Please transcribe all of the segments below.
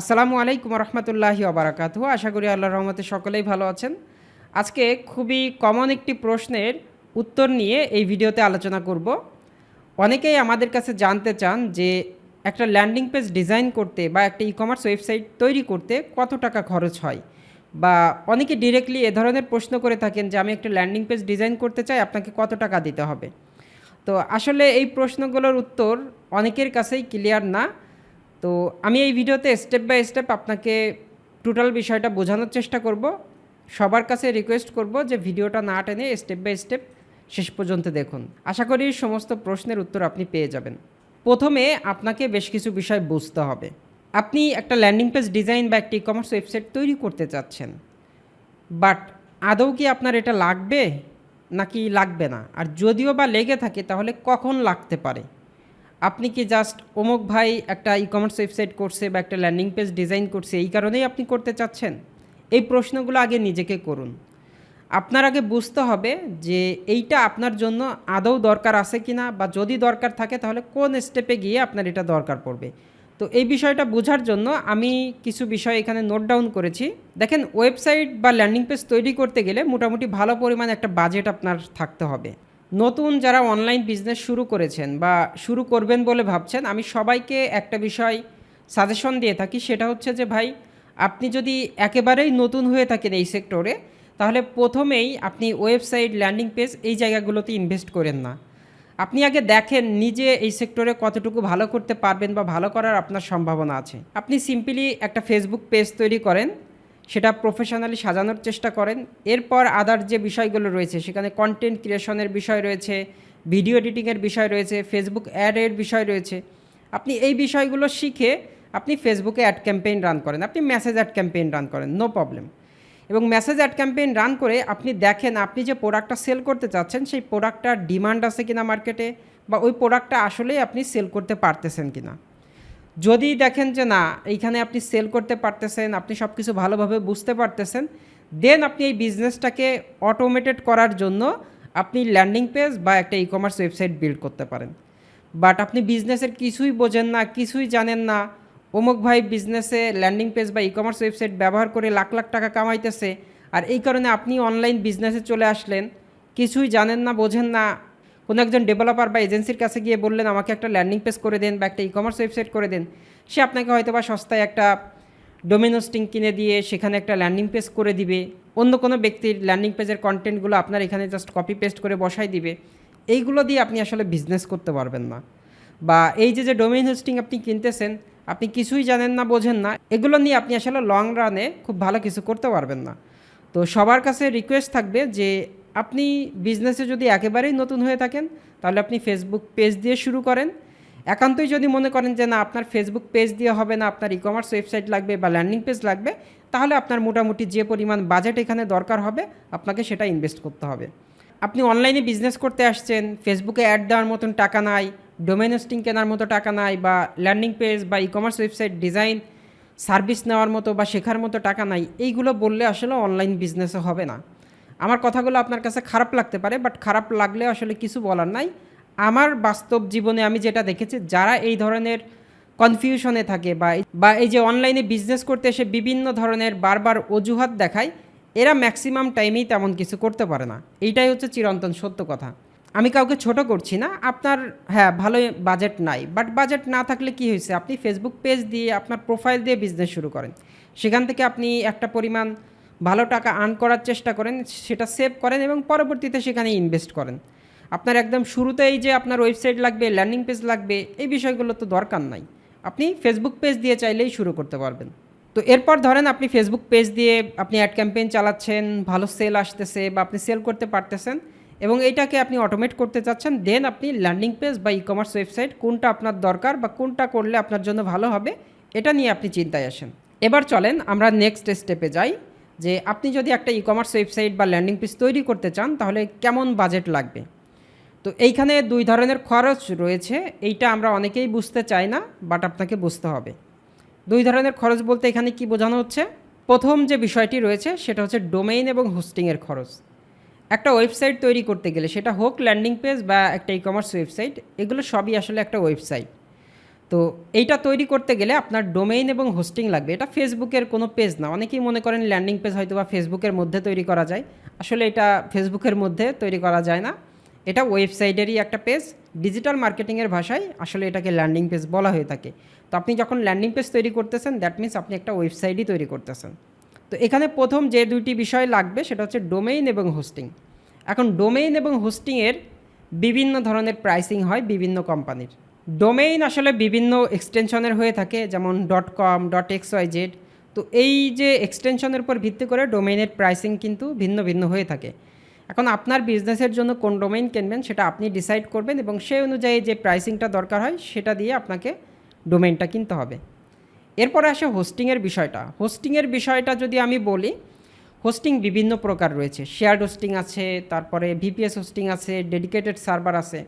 আসসালামু আলাইকুম রহমতুল্লাহি ওবরাকাতু আশা করি আল্লাহ রহমতে সকলেই ভালো আছেন। আজকে খুবই কমন একটি প্রশ্নের উত্তর নিয়ে এই ভিডিওতে আলোচনা করব। অনেকেই আমাদের কাছে জানতে চান যে একটা ল্যান্ডিং পেজ ডিজাইন করতে বা একটা ই কমার্স ওয়েবসাইট তৈরি করতে কত টাকা খরচ হয়? বা অনেকে ডিরেক্টলি এ ধরনের প্রশ্ন করে থাকেন যে আমি একটা ল্যান্ডিং পেজ ডিজাইন করতে চাই, আপনাকে কত টাকা দিতে হবে? তো আসলে এই প্রশ্নগুলোর উত্তর অনেকের কাছেই ক্লিয়ার না। তো আমি এই ভিডিওতে স্টেপ বাই স্টেপ আপনাকে টোটাল বিষয়টা বোঝানোর চেষ্টা করব। সবার কাছে রিকোয়েস্ট করব যে ভিডিওটা না টেনে স্টেপ বাই স্টেপ শেষ পর্যন্ত দেখুন। আশা করি সমস্ত প্রশ্নের উত্তর আপনি পেয়ে যাবেন। প্রথমে আপনাকে বেশ কিছু বিষয় বুঝতে হবে। আপনি একটা ল্যান্ডিং পেজ ডিজাইন বা একটি কমার্স ওয়েবসাইট তৈরি করতে চাচ্ছেন। বাট আদৌ কি আপনার এটা লাগবে? নাকি লাগবে না? আর যদিও বা লেগে থাকে, তাহলে কখন লাগতে পারে? আপনি কি জাস্ট অমুক ভাই একটা ই কমার্স ওয়েবসাইট করছে বা একটা ল্যান্ডিং পেজ ডিজাইন করছে, এই কারণেই আপনি করতে চাচ্ছেন? এই প্রশ্নগুলো আগে নিজেকে করুন। আপনার আগে বুঝতে হবে যে এইটা আপনার জন্য আদৌ দরকার আছে কি না বা যদি দরকার থাকে তাহলে কোন স্টেপে গিয়ে আপনার এটা দরকার পড়বে। তো এই বিষয়টা বোঝার জন্য আমি কিছু বিষয় এখানে নোট ডাউন করেছি। দেখেন ওয়েবসাইট বা ল্যান্ডিং পেজ তৈরি করতে গেলে মোটামুটি ভালো পরিমাণ একটা বাজেট আপনার থাকতে হবে। নতুন যারা অনলাইন বিজনেস শুরু করেছেন বা শুরু করবেন বলে ভাবছেন, আমি সবাইকে একটা বিষয় সাজেশন দিয়ে থাকি, সেটা হচ্ছে যে ভাই, আপনি যদি একেবারেই নতুন হয়ে থাকেন এই সেক্টরে তাহলে প্রথমেই আপনি ওয়েবসাইট ল্যান্ডিং পেজ এই জায়গাগুলোতে ইনভেস্ট করেন না। আপনি আগে দেখেন নিজে এই সেক্টরে কতটুকু ভালো করতে পারবেন বা ভালো করার আপনার সম্ভাবনা আছে। আপনি সিম্পলি একটা ফেসবুক পেজ তৈরি করেন সেটা প্রফেশনালি সাজানোর চেষ্টা করেন। এরপর আদার যে বিষয়গুলো রয়েছে, সেখানে কন্টেন্ট ক্রিয়েশনের বিষয় রয়েছে ভিডিও এডিটিংয়ের বিষয় রয়েছে ফেসবুক অ্যাডের বিষয় রয়েছে। আপনি এই বিষয়গুলো শিখে আপনি ফেসবুকে অ্যাড ক্যাম্পেইন রান করেন, আপনি মেসেজ অ্যাড ক্যাম্পেইন রান করেন নো প্রবলেম এবং মেসেজ অ্যাড ক্যাম্পেইন রান করে আপনি দেখেন, আপনি যে প্রোডাক্টটা সেল করতে চাচ্ছেন, সেই প্রোডাক্টটার ডিমান্ড আছে কিনা মার্কেটে বা ওই প্রোডাক্টটা আসলেই আপনি সেল করতে পারতেছেন কিনা। যদি দেখেন যে না, এইখানে আপনি সেল করতে পারতেছেন, আপনি সব কিছু ভালোভাবে বুঝতে পারতেছেন দেন আপনি এই বিজনেসটাকে অটোমেটেড করার জন্য আপনি ল্যান্ডিং পেজ বা একটা ই কমার্স ওয়েবসাইট বিল্ড করতে পারেন। বাট আপনি বিজনেসের কিছুই বোঝেন না, কিছুই জানেন না, অমুক ভাই বিজনেসে ল্যান্ডিং পেজ বা ই কমার্স ওয়েবসাইট ব্যবহার করে লাখ লাখ টাকা কামাইতেছে, আর এই কারণে আপনি অনলাইন বিজনেসে চলে আসলেন, কিছুই জানেন না, বোঝেন না কোনো একজন ডেভেলপার বা এজেন্সির কাছে গিয়ে বললেন, আমাকে একটা ল্যান্ডিং পেজ করে দেন বা একটা ই কমার্স ওয়েবসাইট করে দেন। সে আপনাকে হয়তো বা সস্তায় একটা ডোমেন হোস্টিং কিনে দিয়ে সেখানে একটা ল্যান্ডিং পেজ করে দিবে। অন্য কোনো ব্যক্তির ল্যান্ডিং পেজের কন্টেন্টগুলো আপনার এখানে জাস্ট কপি পেস্ট করে বসাই দিবে। এইগুলো দিয়ে আপনি আসলে বিজনেস করতে পারবেন না। বা এই যে যে ডোমেইন হোস্টিং আপনি কিনতেছেন, আপনি কিছুই জানেন না, বোঝেন না, এগুলো নিয়ে আপনি আসলে লং রানে খুব ভালো কিছু করতে পারবেন না। তো সবার কাছে রিকোয়েস্ট থাকবে যে আপনি বিজনেসে যদি একেবারেই নতুন হয়ে থাকেন, তাহলে আপনি ফেসবুক পেজ দিয়ে শুরু করেন। একান্তই যদি মনে করেন যে, না, আপনার ফেসবুক পেজ দিয়ে হবে না, আপনার ই কমার্স ওয়েবসাইট লাগবে বা ল্যান্ডিং পেজ লাগবে, তাহলে আপনার মোটামুটি যে পরিমাণ বাজেট এখানে দরকার হবে, আপনাকে সেটা ইনভেস্ট করতে হবে। আপনি অনলাইনে বিজনেস করতে আসছেন ফেসবুকে অ্যাড দেওয়ার মতন টাকা নাই ডোমেন হোস্টিং কেনার মতো টাকা নাই, বা ল্যান্ডিং পেজ বা e commerce website design service নেওয়ার মতো বা শেখার মতো টাকা নাই, এইগুলো বললে আসলে অনলাইন বিজনেসে হবে না। আমার কথাগুলো আপনার কাছে খারাপ লাগতে পারে বাট খারাপ লাগলে আসলে কিছু বলার নাই। আমার বাস্তব জীবনে আমি যেটা দেখেছি, যারা এই ধরনের কনফিউশনে থাকে বা বা এই যে অনলাইনে বিজনেস করতে এসে বিভিন্ন ধরনের বারবার অজুহাত দেখায়, এরা ম্যাক্সিমাম টাইমেই তেমন কিছু করতে পারে না। এইটাই হচ্ছে চিরন্তন সত্য কথা। আমি কাউকে ছোট করছি না, আপনার হ্যাঁ ভালো বাজেট নাই বাট বাজেট না থাকলে কি হয়েছে? আপনি ফেসবুক পেজ দিয়ে, আপনার প্রোফাইল দিয়ে বিজনেস শুরু করেন। সেখান থেকে আপনি একটা পরিমাণ ভালো টাকা আর্ন করার চেষ্টা করেন, সেটা সেভ করেন এবং পরবর্তীতে সেখানে ইনভেস্ট করেন। আপনার একদম শুরুতেই যে আপনার ওয়েবসাইট লাগবে ল্যান্ডিং পেজ লাগবে, এই বিষয়গুলো তো দরকার নাই। আপনি ফেসবুক পেজ দিয়ে চাইলেই শুরু করতে পারবেন। তো এরপর ধরেন আপনি ফেসবুক পেজ দিয়ে আপনি অ্যাড ক্যাম্পেইন চালাচ্ছেন, ভালো সেল আসতেছে বা আপনি সেল করতে পারতেছেন এবং এইটাকে আপনি অটোমেট করতে চাচ্ছেন দেন আপনি ল্যান্ডিং পেজ বা ই কমার্স ওয়েবসাইট কোনটা আপনার দরকার বা কোনটা করলে আপনার জন্য ভালো হবে, এটা নিয়ে আপনি চিন্তায় আসেন। এবার চলেন আমরা নেক্সট স্টেপে যাই। যে আপনি যদি একটা ই কমার্স ওয়েবসাইট বা ল্যান্ডিং পেজ তৈরি করতে চান, তাহলে কেমন বাজেট লাগবে? তো এইখানে দুই ধরনের খরচ রয়েছে, এইটা আমরা অনেকেই বুঝতে চাই না বাট আপনাকে বুঝতে হবে। দুই ধরনের খরচ বলতে এখানে কি বোঝানো হচ্ছে? প্রথম যে বিষয়টি রয়েছে, সেটা হচ্ছে ডোমেইন এবং হোস্টিংয়ের খরচ। একটা ওয়েবসাইট তৈরি করতে গেলে, সেটা হোক ল্যান্ডিং পেজ বা একটা ই কমার্স ওয়েবসাইট এগুলো সবই আসলে একটা ওয়েবসাইট তো এইটা তৈরি করতে গেলে আপনার ডোমেইন এবং হোস্টিং লাগবে। এটা ফেসবুকের কোনো পেজ না। অনেকেই মনে করেন ল্যান্ডিং পেজ হয়তো বা ফেসবুকের মধ্যে তৈরি করা যায়। আসলে এটা ফেসবুকের মধ্যে তৈরি করা যায় না। এটা ওয়েবসাইটেরই একটা পেজ ডিজিটাল মার্কেটিংয়ের ভাষায় আসলে এটাকে ল্যান্ডিং পেজ বলা হয়ে থাকে। তো আপনি যখন ল্যান্ডিং পেজ তৈরি করতেছেন দ্যাট মিন্স আপনি একটা ওয়েবসাইটই তৈরি করতেছেন। তো এখানে প্রথম যে দুইটি বিষয় লাগবে, সেটা হচ্ছে ডোমেইন এবং হোস্টিং এখন ডোমেইন এবং হোস্টিংয়ের বিভিন্ন ধরনের প্রাইসিং হয় বিভিন্ন কোম্পানির ডোমেইন আসলে বিভিন্ন এক্সটেনশনের হয়ে থাকে, যেমন dot com dot X Y Z তো এই যে এক্সটেনশনের উপর ভিত্তি করে ডোমেইনের প্রাইসিং কিন্তু ভিন্ন ভিন্ন হয়ে থাকে। এখন আপনার বিজনেসের জন্য কোন ডোমেইন কিনবেন, সেটা আপনি ডিসাইড করবেন এবং সেই অনুযায়ী যে প্রাইসিংটা দরকার হয়, সেটা দিয়ে আপনাকে ডোমেইনটা কিনতে হবে। এরপরে আসে হোস্টিংয়ের বিষয়টা। হোস্টিংয়ের বিষয়টা যদি আমি বলি হোস্টিং বিভিন্ন প্রকার রয়েছে। শেয়ার্ড হোস্টিং আছে, তারপরে ভিপিএস হোস্টিং আছে ডেডিকেটেড সার্ভার আছে।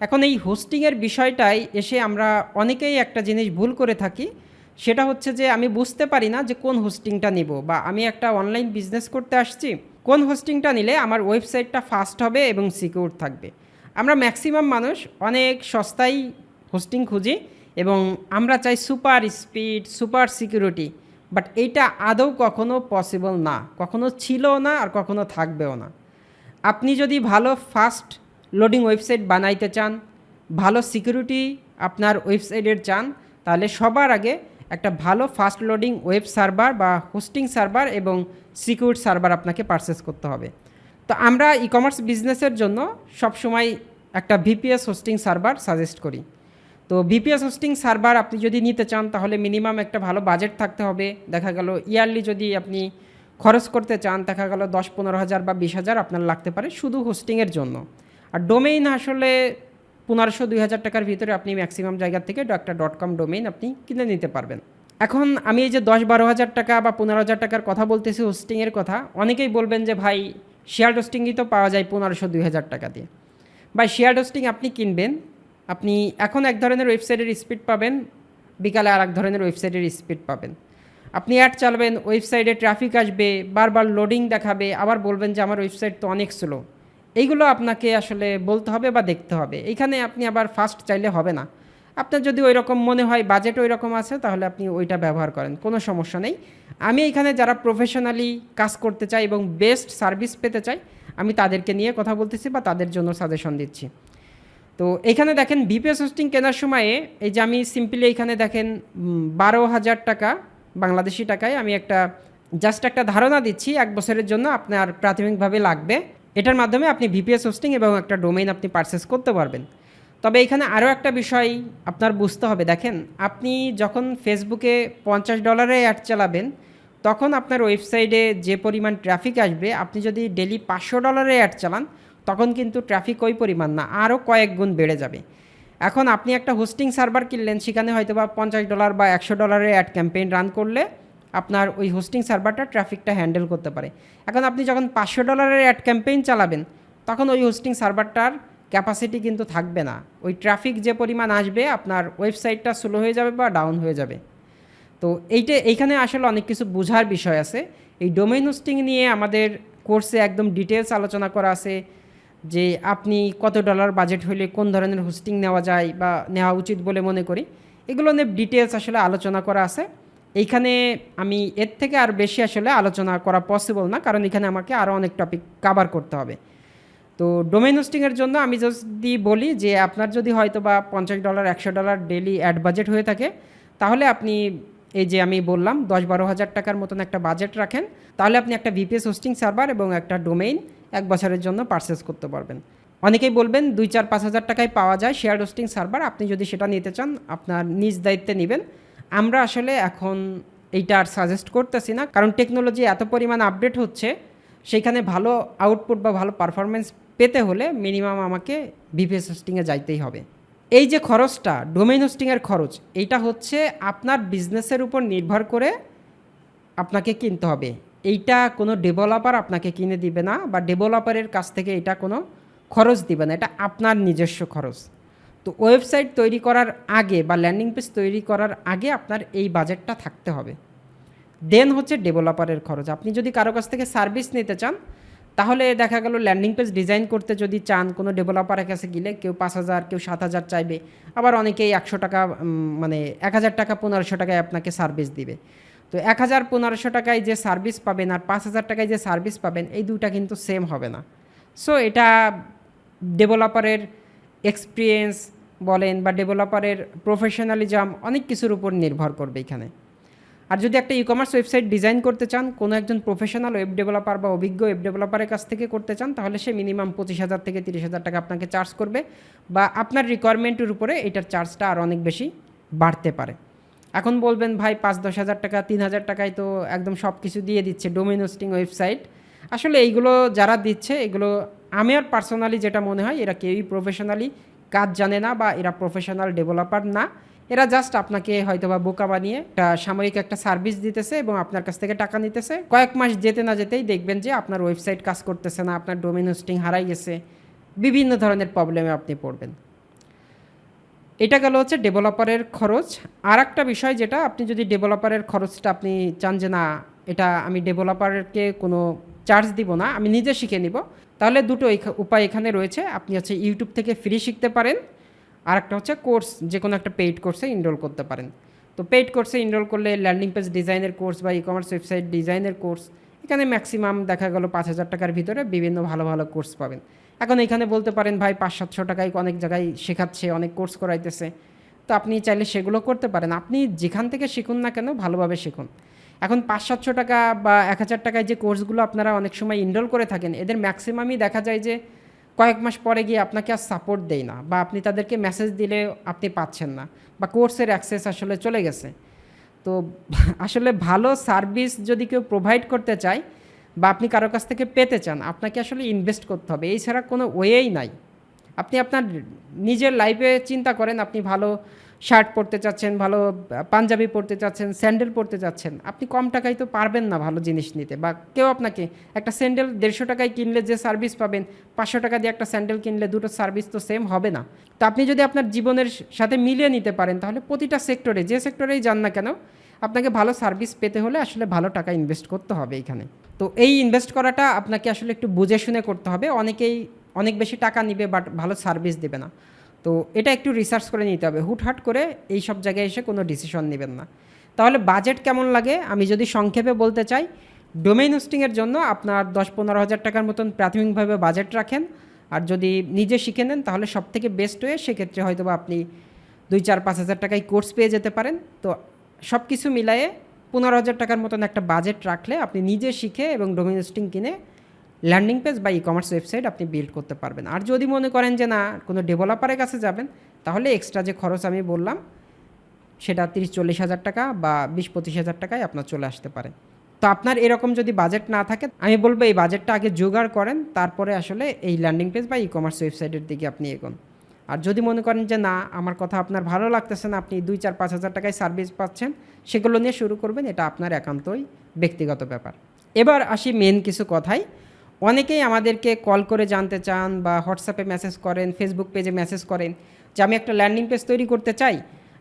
এখন এই হোস্টিংয়ের বিষয়টাই এসে আমরা অনেকেই একটা জিনিস ভুল করে থাকি। সেটা হচ্ছে যে আমি বুঝতে পারি না যে কোন হোস্টিংটা নিব বা আমি একটা অনলাইন বিজনেস করতে আসছি, কোন হোস্টিংটা নিলে আমার ওয়েবসাইটটা ফাস্ট হবে এবং সিকিউর থাকবে। আমরা ম্যাক্সিমাম মানুষ অনেক সস্তায় হোস্টিং খুঁজি এবং আমরা চাই super speed, super security, but এইটা আদৌ কখনো পসিবল না, কখনো ছিল না আর কখনো থাকবেও না। আপনি যদি ভালো ফাস্ট লোডিং ওয়েবসাইট বানাইতে চান, ভালো সিকিউরিটি আপনার ওয়েবসাইটের চান, তাহলে সবার আগে একটা ভালো ফাস্ট লোডিং ওয়েব সার্ভার বা হোস্টিং সার্ভার এবং সিকিউর সার্ভার আপনাকে পারচেস করতে হবে। তো আমরা ই কমার্স বিজনেসের জন্য সবসময় একটা ভিপিএস হোস্টিং সার্ভার সাজেস্ট করি। তো ভিপিএস হোস্টিং সার্ভার আপনি যদি নিতে চান, তাহলে মিনিমাম একটা ভালো বাজেট থাকতে হবে। দেখা গেল ইয়ারলি যদি আপনি খরচ করতে চান, দেখা গেল দশ পনেরো হাজার বা বিশ হাজার আপনার লাগতে পারে শুধু হোস্টিংয়ের জন্য। আর ডোমেইন আসলে পনেরোশো দুই হাজার টাকার ভিতরে আপনি ম্যাক্সিমাম জায়গা থেকে একটা ডট কম ডোমেইন আপনি কিনে নিতে পারবেন। এখন আমি এই যে দশ বারো হাজার টাকা বা পনেরো হাজার টাকার কথা বলতেছি হোস্টিংয়ের কথা, অনেকেই বলবেন যে ভাই শেয়ার হোস্টিংই তো পাওয়া যায় পনেরোশো দুই হাজার টাকা দিয়ে। বা শেয়ার হোস্টিং আপনি কিনবেন, আপনি এখন এক ধরনের ওয়েবসাইটের স্পিড পাবেন, বিকালে আর এক ধরনের ওয়েবসাইটের স্পিড পাবেন। আপনি অ্যাড চালাবেন ওয়েবসাইটে ট্রাফিক আসবে, বারবার লোডিং দেখাবে, আবার বলবেন যে আমার ওয়েবসাইট তো অনেক স্লো এইগুলো আপনাকে আসলে বলতে হবে বা দেখতে হবে। এইখানে আপনি আবার ফার্স্ট চাইলে হবে না। আপনার যদি ওই রকম মনে হয় বাজেট ওই রকম আছে, তাহলে আপনি ওইটা ব্যবহার করেন, কোনো সমস্যা নেই। আমি এখানে যারা প্রফেশনালি কাজ করতে চাই এবং বেস্ট সার্ভিস পেতে চাই, আমি তাদেরকে নিয়ে কথা বলতেছি বা তাদের জন্য সাজেশন দিচ্ছি। তো এখানে দেখেন ভিপিএস হোস্টিং কেনার সময়ে, এই যে আমি সিম্পলি এখানে দেখেন বারো হাজার টাকা, বাংলাদেশি টাকায় আমি একটা জাস্ট একটা ধারণা দিচ্ছি, এক বছরের জন্য আপনার প্রাথমিকভাবে লাগবে। এটার মাধ্যমে আপনি ভিপিএস হোস্টিং এবং একটা ডোমেইন আপনি পারচেস করতে পারবেন। তবে এখানে আরও একটা বিষয় আপনার বুঝতে হবে, দেখেন, আপনি যখন ফেসবুকে পঞ্চাশ ডলারে অ্যাড চালাবেন, তখন আপনার ওয়েবসাইটে যে পরিমাণ ট্রাফিক আসবে, আপনি যদি ডেলি পাঁচশো ডলারে অ্যাড চালান, তখন কিন্তু ট্রাফিক ওই পরিমাণ না, আরও কয়েক গুণ বেড়ে যাবে। এখন আপনি একটা হোস্টিং সার্ভার কিনলেন, সেখানে হয়তো বা পঞ্চাশ ডলার বা একশো ডলারের অ্যাড ক্যাম্পেইন রান করলে আপনার ওই হোস্টিং সার্ভারটা ট্রাফিকটা হ্যান্ডেল করতে পারে। এখন আপনি যখন পাঁচশো ডলারের অ্যাড ক্যাম্পেইন চালাবেন, তখন ওই হোস্টিং সার্ভারটার ক্যাপাসিটি কিন্তু থাকবে না। ওই ট্রাফিক যে পরিমাণ আসবে, আপনার ওয়েবসাইটটা স্লো হয়ে যাবে বা ডাউন হয়ে যাবে। তো এইটা, এইখানে আসলে অনেক কিছু বোঝার বিষয় আছে। এই ডোমেইন হোস্টিং নিয়ে আমাদের কোর্সে একদম ডিটেলস আলোচনা করা আছে, যে আপনি কত ডলার বাজেট হলে কোন ধরনের হোস্টিং নেওয়া যায় বা নেওয়া উচিত বলে মনে করি। এগুলো নিয়ে ডিটেলস আসলে আলোচনা করা আছে। এইখানে আমি এর থেকে আর বেশি আসলে আলোচনা করা পসিবল না, কারণ এখানে আমাকে আরও অনেক টপিক কাভার করতে হবে। তো ডোমেন হোস্টিংয়ের জন্য আমি যদি বলি যে আপনার যদি হয়তো বা পঞ্চাশ ডলার একশো ডলার ডেলি অ্যাড বাজেট হয়ে থাকে, তাহলে আপনি এই যে আমি বললাম দশ বারো হাজার টাকার মতন একটা বাজেট রাখেন, তাহলে আপনি একটা ভিপিএস হোস্টিং সার্ভার এবং একটা ডোমেইন এক বছরের জন্য পারচেস করতে পারবেন। অনেকেই বলবেন দুই চার পাঁচ হাজার টাকায় পাওয়া যায় শেয়ার হোস্টিং সার্ভার আপনি যদি সেটা নিতে চান, আপনার নিজ দায়িত্বে নেবেন। আমরা আসলে এখন এইটা আর সাজেস্ট করতেছি না, কারণ টেকনোলজি এত পরিমাণ আপডেট হচ্ছে, সেইখানে ভালো আউটপুট বা ভালো পারফরমেন্স পেতে হলে মিনিমাম আমাকে ভিপিএস হোস্টিংয়ে যাইতেই হবে। এই যে খরচটা ডোমেইন হোস্টিংয়ের খরচ, এইটা হচ্ছে আপনার বিজনেসের উপর নির্ভর করে আপনাকে কিনতে হবে। এইটা কোনো ডেভেলপার আপনাকে কিনে দিবে না বা ডেভেলপারের কাছ থেকে এটা কোনো খরচ দিবে না, এটা আপনার নিজস্ব খরচ। তো ওয়েবসাইট তৈরি করার আগে বা ল্যান্ডিং পেজ তৈরি করার আগে আপনার এই বাজেটটা থাকতে হবে। দেন হচ্ছে ডেভেলপারের খরচ। আপনি যদি কারও কাছ থেকে সার্ভিস নিতে চান, তাহলে দেখা গেল ল্যান্ডিং পেজ ডিজাইন করতে যদি চান, কোনো ডেভেলপারের কাছে গেলে কেউ পাঁচ হাজার, কেউ সাত হাজার চাইবে। আবার অনেকেই একশো টাকা মানে এক হাজার টাকা, পনেরোশো টাকায় আপনাকে সার্ভিস দিবে। তো এক হাজার, পনেরোশো টাকায় যে সার্ভিস পাবেন আর পাঁচ হাজার টাকায় যে সার্ভিস পাবেন, এই দুটা কিন্তু সেম হবে না। সো এটা ডেভেলপারের এক্সপিরিয়েন্স বলেন বা ডেভেলপারের প্রফেশনালিজম অনেক কিছুর উপর নির্ভর করবে এখানে। আর যদি একটা ই কমার্স ওয়েবসাইট ডিজাইন করতে চান, কোনো একজন প্রফেশনাল ওয়েব ডেভেলপার বা অভিজ্ঞ ওয়েব ডেভেলপারের কাছ থেকে করতে চান, তাহলে সে মিনিমাম পঁচিশ হাজার থেকে তিরিশ হাজার টাকা আপনাকে চার্জ করবে বা আপনার রিকোয়ারমেন্টের উপরে এটার চার্জটা আর অনেক বেশি বাড়তে পারে। এখন বলবেন, ভাই, পাঁচ দশ হাজার টাকা, তিন হাজার টাকায় তো একদম সব কিছু দিয়ে দিচ্ছে ডোমেন হোস্টিং ওয়েবসাইট আসলে এইগুলো যারা দিচ্ছে, এগুলো আমার পার্সোনালি যেটা মনে হয়, এরা কেউই প্রফেশনালি কাজ জানে না বা এরা প্রফেশনাল ডেভেলপার না, এরা জাস্ট আপনাকে হয়তো বা বোকা বানিয়ে একটা সাময়িক একটা সার্ভিস দিতেছে এবং আপনার কাছ থেকে টাকা নিতেছে। কয়েক মাস যেতে না যেতেই দেখবেন যে আপনার ওয়েবসাইট কাজ করতেছে না, আপনার ডোমেন হোস্টিং হারাই গেছে, বিভিন্ন ধরনের প্রবলেমে আপনি পড়বেন। এটা গেল হচ্ছে ডেভেলপারের খরচ। আর একটা বিষয় যেটা, আপনি যদি ডেভেলপারের খরচটা আপনি চান যে না, এটা আমি ডেভেলপারকে কোনো চার্জ দিব না, আমি নিজে শিখে নিব। তাহলে দুটো উপায় এখানে রয়েছে। আপনি হচ্ছে ইউটিউব থেকে ফ্রি শিখতে পারেন। আর একটা হচ্ছে কোর্স যে কোনো একটা পেইড কোর্সে ইনরোল করতে পারেন। তো পেইড কোর্সে ইনরোল করলে ল্যান্ডিং পেজ ডিজাইনের কোর্স বা ই কমার্স ওয়েবসাইট ডিজাইনের কোর্স এখানে ম্যাক্সিমাম দেখা গেল পাঁচ হাজার টাকার ভিতরে বিভিন্ন ভালো ভালো কোর্স পাবেন। এখন এখানে বলতে পারেন, ভাই, পাঁচ সাতশো টাকায় অনেক জায়গায় শেখাচ্ছে, অনেক কোর্স করাইতেছে। তো আপনি চাইলে সেগুলো করতে পারেন। আপনি যেখান থেকে শিখুন না কেন, ভালোভাবে শিখুন। এখন পাঁচ, সাতশো টাকা বা এক হাজার টাকায় যে কোর্সগুলো আপনারা অনেক সময় ইনরোল করে থাকেন, এদের ম্যাক্সিমামই দেখা যায় যে কয়েক মাস পরে গিয়ে আপনাকে আর সাপোর্ট দেয় না বা আপনি তাদেরকে মেসেজ দিলে আপনি পাচ্ছেন না বা কোর্সের অ্যাক্সেস আসলে চলে গেছে। তো আসলে ভালো সার্ভিস যদি কেউ প্রোভাইড করতে চায় বা আপনি কারও কাছ থেকে পেতে চান, আপনাকে আসলে ইনভেস্ট করতে হবে এই ছাড়া কোনো ওয়েই নাই। আপনি আপনার নিজের লাইফে চিন্তা করেন, আপনি ভালো শার্ট পরতে চাচ্ছেন, ভালো পাঞ্জাবি পরতে চাচ্ছেন, স্যান্ডেল পরতে চাচ্ছেন, আপনি কম টাকায় তো পারবেন না ভালো জিনিস নিতে। বা কেউ আপনাকে একটা স্যান্ডেল দেড়শো টাকায় কিনলে যে সার্ভিস পাবেন, পাঁচশো টাকা দিয়ে একটা স্যান্ডেল কিনলে দুটো সার্ভিস তো সেম হবে না। তো আপনি যদি আপনার জীবনের সাথে মিলিয়ে নিতে পারেন, তাহলে প্রতিটা সেক্টরে, যে সেক্টরেই যান না কেন, আপনাকে ভালো সার্ভিস পেতে হলে আসলে ভালো টাকা ইনভেস্ট করতে হবে এখানে। তো এই ইনভেস্ট করাটা আপনাকে আসলে একটু বুঝে শুনে করতে হবে। অনেকেই অনেক বেশি টাকা নিবে বাট ভালো সার্ভিস দেবে না। তো এটা একটু রিসার্চ করে নিতে হবে। হুটহাট করে এই সব জায়গায় এসে কোনো ডিসিশন নেবেন না। তাহলে বাজেট কেমন লাগে? আমি যদি সংক্ষেপে বলতে চাই ডোমেইন হোস্টিংয়ের জন্য আপনার দশ পনেরো হাজার টাকার মতন প্রাথমিকভাবে বাজেট রাখেন। আর যদি নিজে শিখে নেন, তাহলে সব থেকে বেস্ট হয়ে সেক্ষেত্রে হয়তো বা আপনি দুই, চার, পাঁচ হাজার টাকায় কোর্স পেয়ে যেতে পারেন। তো সব কিছু মিলায়ে পনেরো হাজার টাকার মতন একটা বাজেট রাখলে আপনি নিজে শিখে এবং ডোমেইন হোস্টিং কিনে ল্যান্ডিং পেজ বা ই কমার্স ওয়েবসাইট আপনি বিল্ড করতে পারবেন। আর যদি মনে করেন যে না, কোনো ডেভেলপারের কাছে যাবেন, তাহলে এক্সট্রা যে খরচ আমি বললাম, সেটা তিরিশ চল্লিশ হাজার টাকা বা বিশ পঁচিশ হাজার টাকায় আপনার চলে আসতে পারে। তো আপনার এরকম যদি বাজেট না থাকে, আমি বলব এই বাজেটটা আগে জোগাড় করেন, তারপরে আসলে এই ল্যান্ডিং পেজ বা ই কমার্স ওয়েবসাইটের দিকে আপনি এগোন। আর যদি মনে করেন যে না, আমার কথা আপনার ভালো লাগতেছে না, আপনি দুই, চার, পাঁচ হাজার টাকায় সার্ভিস পাচ্ছেন, সেগুলো নিয়ে শুরু করবেন, এটা আপনার একান্তই ব্যক্তিগত ব্যাপার। এবার আসি মেন কিছু কথাই অনেকেই আমাদেরকে কল করে জানতে চান বা হোয়াটসঅ্যাপে মেসেজ করেন ফেসবুক পেজে মেসেজ করেন যে, আমি একটা ল্যান্ডিং পেজ তৈরি করতে চাই,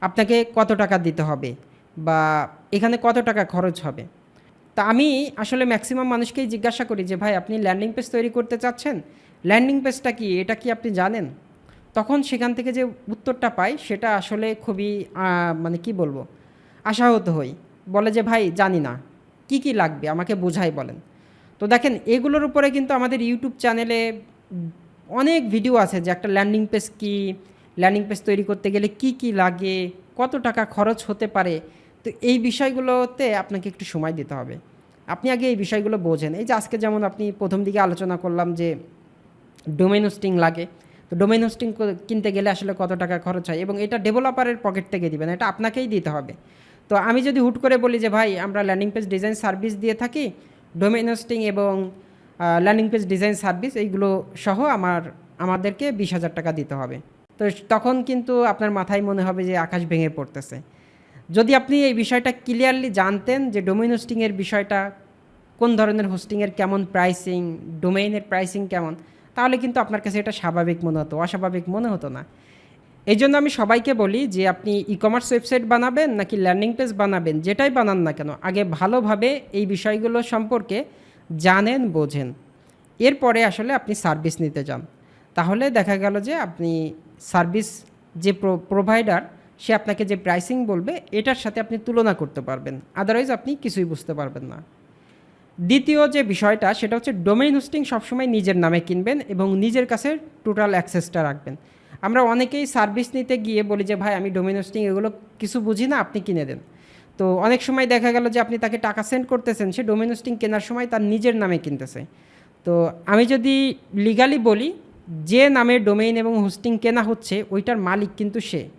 আপনাকে কত টাকা দিতে হবে বা এখানে কত টাকা খরচ হবে? তা আমি আসলে ম্যাক্সিমাম মানুষকেই জিজ্ঞাসা করি যে, ভাই, আপনি ল্যান্ডিং পেজ তৈরি করতে চাচ্ছেন? ল্যান্ডিং পেজটা কি? এটা কি আপনি জানেন? তখন সেখান থেকে যে উত্তরটা পাই, সেটা আসলে খুবই মানে কি বলব, আশাহত হই। বলে যে, ভাই, জানি না। কি কি লাগবে? আমাকে বোঝাই বলেন। তো দেখেন, এগুলোর উপরে কিন্তু আমাদের ইউটিউব চ্যানেলে অনেক ভিডিও আছে যে একটা ল্যান্ডিং পেজ কি ল্যান্ডিং পেজ তৈরি করতে গেলে কি কি লাগে, কত টাকা খরচ হতে পারে। তো এই বিষয়গুলোতে আপনাকে একটু সময় দিতে হবে। আপনি আগে এই বিষয়গুলো বোঝেন। এই যে আজকে যেমন আপনি প্রথম দিকে আলোচনা করলাম যে ডোমেন হোস্টিং লাগে। তো ডোমেন হোস্টিং কিনতে গেলে আসলে কত টাকা খরচ হয় এবং এটা ডেভেলপারের পকেট থেকে দিবেন, এটা আপনাকেই দিতে হবে। তো আমি যদি হুট করে বলি যে, ভাই, আমরা ল্যান্ডিং পেজ ডিজাইন সার্ভিস দিয়ে থাকি ডোমেন হোস্টিং এবং ল্যান্ডিং পেজ ডিজাইন সার্ভিস এইগুলো সহ আমার, আমাদেরকে বিশ হাজার টাকা দিতে হবে। তো তখন কিন্তু আপনার মাথায় মনে হবে যে আকাশ ভেঙে পড়তেছে। যদি আপনি এই বিষয়টা ক্লিয়ারলি জানতেন যে ডোমেইন হোস্টিংয়ের বিষয়টা, কোন ধরনের হোস্টিংয়ের কেমন প্রাইসিং ডোমেইনের প্রাইসিং কেমন, তাহলে কিন্তু আপনার কাছে এটা স্বাভাবিক মনে হতো। অস্বাভাবিক মনে হতো না। এই জন্য আমি সবাইকে বলি যে আপনি ই কমার্স ওয়েবসাইট বানাবেন নাকি ল্যান্ডিং পেজ বানাবেন, যেটাই বানান না কেন, আগে ভালোভাবে এই বিষয়গুলো সম্পর্কে জানেন, বোঝেন। এরপরে আসলে আপনি সার্ভিস নিতে যান। তাহলে দেখা গেল যে আপনি সার্ভিস যে প্রোভাইডার সে আপনাকে যে প্রাইসিং বলবে, এটার সাথে আপনি তুলনা করতে পারবেন। আদারওয়াইজ আপনি কিছুই বুঝতে পারবেন না। দ্বিতীয় যে বিষয়টা, সেটা হচ্ছে ডোমেইন হোস্টিং সবসময় নিজের নামে কিনবেন এবং নিজের কাছে টোটাল অ্যাক্সেসটা রাখবেন। আমরা অনেকেই সার্ভিস নিতে গিয়ে বলি যে, ভাই, আমি ডোমেইন হোস্টিং এগুলো কিছু বুঝি না, আপনি কিনে দেন। তো অনেক সময় দেখা গেল যে, আপনি তাকে টাকা সেন্ড করতেছেন, সে ডোমেইন হোস্টিং কেনার সময় তার নিজের নামে কিনতেছে। তো আমি যদি লিগালি বলি, যে নামে ডোমেইন এবং হোস্টিং কেনা হচ্ছে, ওইটার মালিক কিন্তু সে।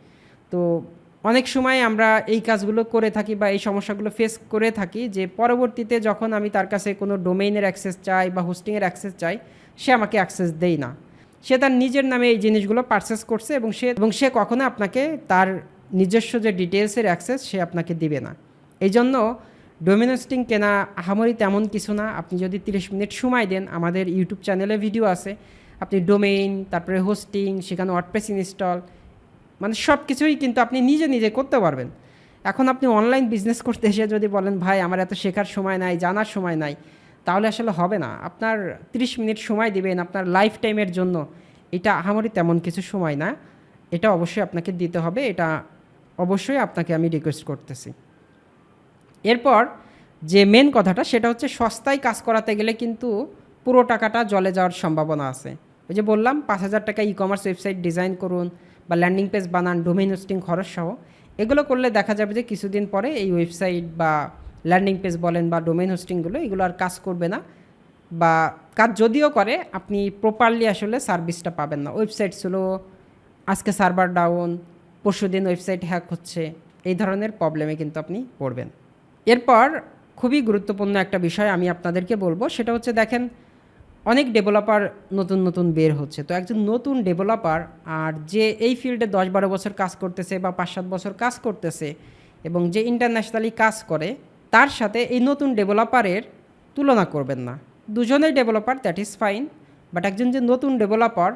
তো অনেক সময় আমরা এই কাজগুলো করে থাকি বা এই সমস্যাগুলো ফেস করে থাকি যে, পরবর্তীতে যখন আমি তার কাছে কোনো ডোমেইনের অ্যাক্সেস চাই বা হোস্টিংয়ের অ্যাক্সেস চাই, সে আমাকে অ্যাক্সেস দেই না। সে তার নিজের নামে এই জিনিসগুলো পারচেস করছে এবং সে এবং সে কখনো আপনাকে তার নিজস্ব যে ডিটেলসের অ্যাক্সেস সে আপনাকে দিবে না। এই জন্য ডোমিনোস্টিং কেনা আহামরি তেমন কিছু না। আপনি যদি তিরিশ মিনিট সময় দেন, আমাদের ইউটিউব চ্যানেলে ভিডিও আছে। আপনি ডোমেইন তারপরে হোস্টিং সেখানে ওয়ার্ডপ্রেস ইনস্টল মানে সব কিছুই কিন্তু আপনি নিজে নিজে করতে পারবেন। এখন আপনি অনলাইন বিজনেস করতে এসে যদি বলেন, ভাই, আমার এত শেখার সময় নাই, জানার সময় নাই। তাহলে আসলে হবে না। আপনার 30 মিনিট সময় দিবেন আপনার লাইফ টাইমের জন্য। এটা আহামরি তেমন কিছু সময় না। এটা অবশ্যই আপনাকে দিতে হবে। এটা অবশ্যই আপনাকে আমি রিকোয়েস্ট করতেছি। এরপর যে মেন কথাটা, সেটা হচ্ছে সস্তায় কাজ করাতে গেলে কিন্তু পুরো টাকাটা জলে যাওয়ার সম্ভাবনা আছে। ওই যে বললাম, পাঁচ হাজার টাকা ই কমার্স ওয়েবসাইট ডিজাইন করুন বা ল্যান্ডিং পেজ বানান ডোমেইন হোস্টিং খরচ সহ, এগুলো করলে দেখা যাবে যে কিছুদিন পরে এই ওয়েবসাইট বা ল্যান্ডিং পেজ বলেন বা ডোমেন হোস্টিংগুলো, এগুলো আর কাজ করবে না বা কাজ যদিও করে, আপনি প্রপারলি আসলে সার্ভিসটা পাবেন না। ওয়েবসাইট ছিল আজকে সার্ভার ডাউন পরশু দিন ওয়েবসাইট হ্যাক হচ্ছে, এই ধরনের প্রবলেমে কিন্তু আপনি পড়বেন। এরপর খুবই গুরুত্বপূর্ণ একটা বিষয় আমি আপনাদেরকে বলব, সেটা হচ্ছে দেখেন, অনেক ডেভেলপার নতুন নতুন বের হচ্ছে। তো একজন নতুন ডেভেলপার আর যে এই ফিল্ডে দশ বারো বছর কাজ করতেছে বা পাঁচ সাত বছর কাজ করতেছে এবং যে ইন্টারন্যাশনালি কাজ করে তার সাথে এই নতুন ডেভেলপারের তুলনা করবেন না। দুজনেই developer that is fine but একজন যে নতুন ডেভেলপার,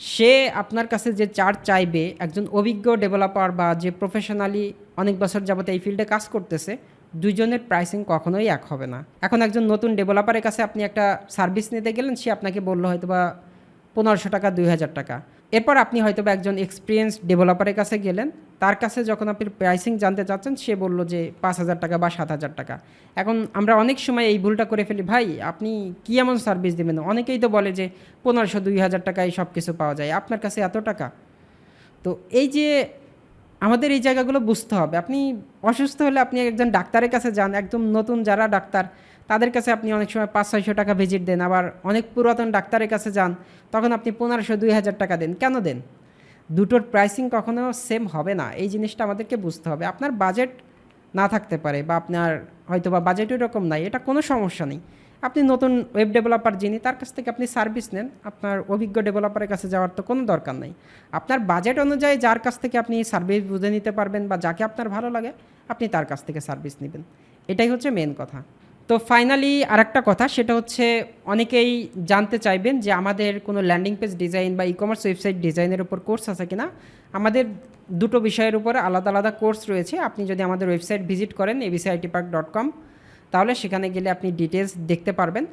সে আপনার কাছে যে চার্জ চাইবে, একজন অভিজ্ঞ ডেভেলপার বা যে প্রফেশনালি অনেক বছর যাবত এই ফিল্ডে কাজ করতেছে, দুজনের প্রাইসিং কখনোই এক হবে না। এখন একজন নতুন ডেভেলপারের কাছে আপনি একটা সার্ভিস নিতে গেলেন, সে আপনাকে বলল হয়তো বা পনেরোশো টাকা, দুই হাজার টাকা। এরপর আপনি হয়তো বা একজন এক্সপিরিয়েন্স ডেভেলপারের কাছে গেলেন। তার কাছে যখন আপনি প্রাইসিং জানতে চাচ্ছেন, সে বলল যে পাঁচ হাজার টাকা বা সাত হাজার টাকা। এখন আমরা অনেক সময় এই ভুলটা করে ফেলি, ভাই, আপনি কী এমন সার্ভিস দেবেন? অনেকেই তো বলে যে পনেরোশো, দুই হাজার টাকায় সব কিছু পাওয়া যায়। আপনার কাছে এত টাকা? তো এই যে আমাদের এই জায়গাগুলো বুঝতে হবে। আপনি অসুস্থ হলে আপনি একজন ডাক্তারের কাছে যান, একদম নতুন যারা ডাক্তার। তাদের কাছে আপনি অনেক সময় পাঁচ, ছয়শো টাকা ভিজিট দেন, আবার অনেক পুরাতন ডাক্তারের কাছে যান, তখন আপনি পনেরোশো দুই হাজার টাকা দেন। কেন দেন? দুটোর প্রাইসিং কখনো সেম হবে না। এই জিনিসটা আমাদেরকে বুঝতে হবে। আপনার বাজেট না থাকতে পারে বা আপনার হয়তো বা বাজেট এরকম নাই, এটা কোনো সমস্যা নেই। আপনি নতুন ওয়েব ডেভেলপার যিনি, তার কাছ থেকে আপনি সার্ভিস নেন। আপনার অভিজ্ঞ ডেভেলপারের কাছে যাওয়ার তো কোনো দরকার নেই। আপনার বাজেট অনুযায়ী যার কাছ থেকে আপনি সার্ভিস বুঝে নিতে পারবেন বা যাকে আপনার ভালো লাগে, আপনি তার কাছ থেকে সার্ভিস নেবেন। এটাই হচ্ছে মেন কথা। তো ফাইনালি আরেকটা কথা, সেটা হচ্ছে অনেকেই জানতে চাইবেন যে আমাদের কোনো ল্যান্ডিং পেজ ডিজাইন বা ই কমার্স ওয়েবসাইট ডিজাইনের উপর কোর্স আছে কিনা। আমাদের দুটো বিষয়ের উপর আলাদা আলাদা কোর্স রয়েছে। আপনি যদি আমাদের ওয়েবসাইট ভিজিট করেন এবিসিআইটি পার্ক ডট কম তাহলে সেখানে গেলে আপনি ডিটেলস দেখতে পারবেন।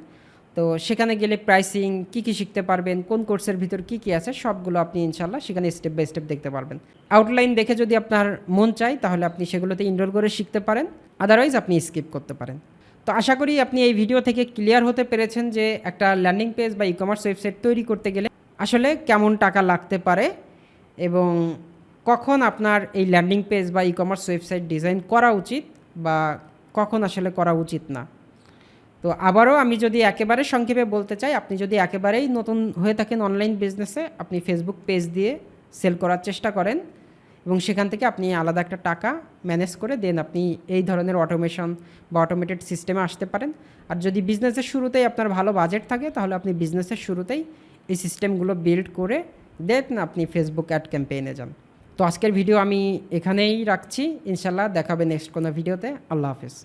তো সেখানে গেলে প্রাইসিং কী কী শিখতে পারবেন, কোন কোর্সের ভিতর কী কী আছে, সবগুলো আপনি ইনশাল্লাহ সেখানে স্টেপ বাই স্টেপ দেখতে পারবেন। আউটলাইন দেখে যদি আপনার মন চায়, তাহলে আপনি সেগুলোতে ইনরোল করে শিখতে পারেন। আদারওয়াইজ আপনি স্কিপ করতে পারেন। তো আশা করি আপনি এই ভিডিও থেকে ক্লিয়ার হতে পেরেছেন যে একটা ল্যান্ডিং পেজ বা ই কমার্স ওয়েবসাইট তৈরি করতে গেলে আসলে কেমন টাকা লাগতে পারে এবং কখন আপনার এই ল্যান্ডিং পেজ বা ই কমার্স ওয়েবসাইট ডিজাইন করা উচিত বা কখন আসলে করা উচিত না। তো আবারও আমি যদি একেবারে সংক্ষেপে বলতে চাই, আপনি যদি একেবারেই নতুন হয়ে থাকেন অনলাইন বিজনেসে আপনি ফেসবুক পেজ দিয়ে সেল করার চেষ্টা করেন। এবং সেখান থেকে আপনি আলাদা একটা টাকা ম্যানেজ করে দেন আপনি এই ধরনের অটোমেশন বা অটোমেটেড সিস্টেমে আসতে পারেন। আর যদি বিজনেসের শুরুতেই আপনার ভালো বাজেট থাকে, তাহলে আপনি বিজনেসের শুরুতেই এই সিস্টেমগুলো বিল্ড করে দেন আপনি ফেসবুক অ্যাড ক্যাম্পেইনে যান। তো আজকের ভিডিও আমি এখানেই রাখছি। ইনশাল্লাহ দেখাবে নেক্সট কোনো ভিডিওতে আল্লাহ হাফিজ।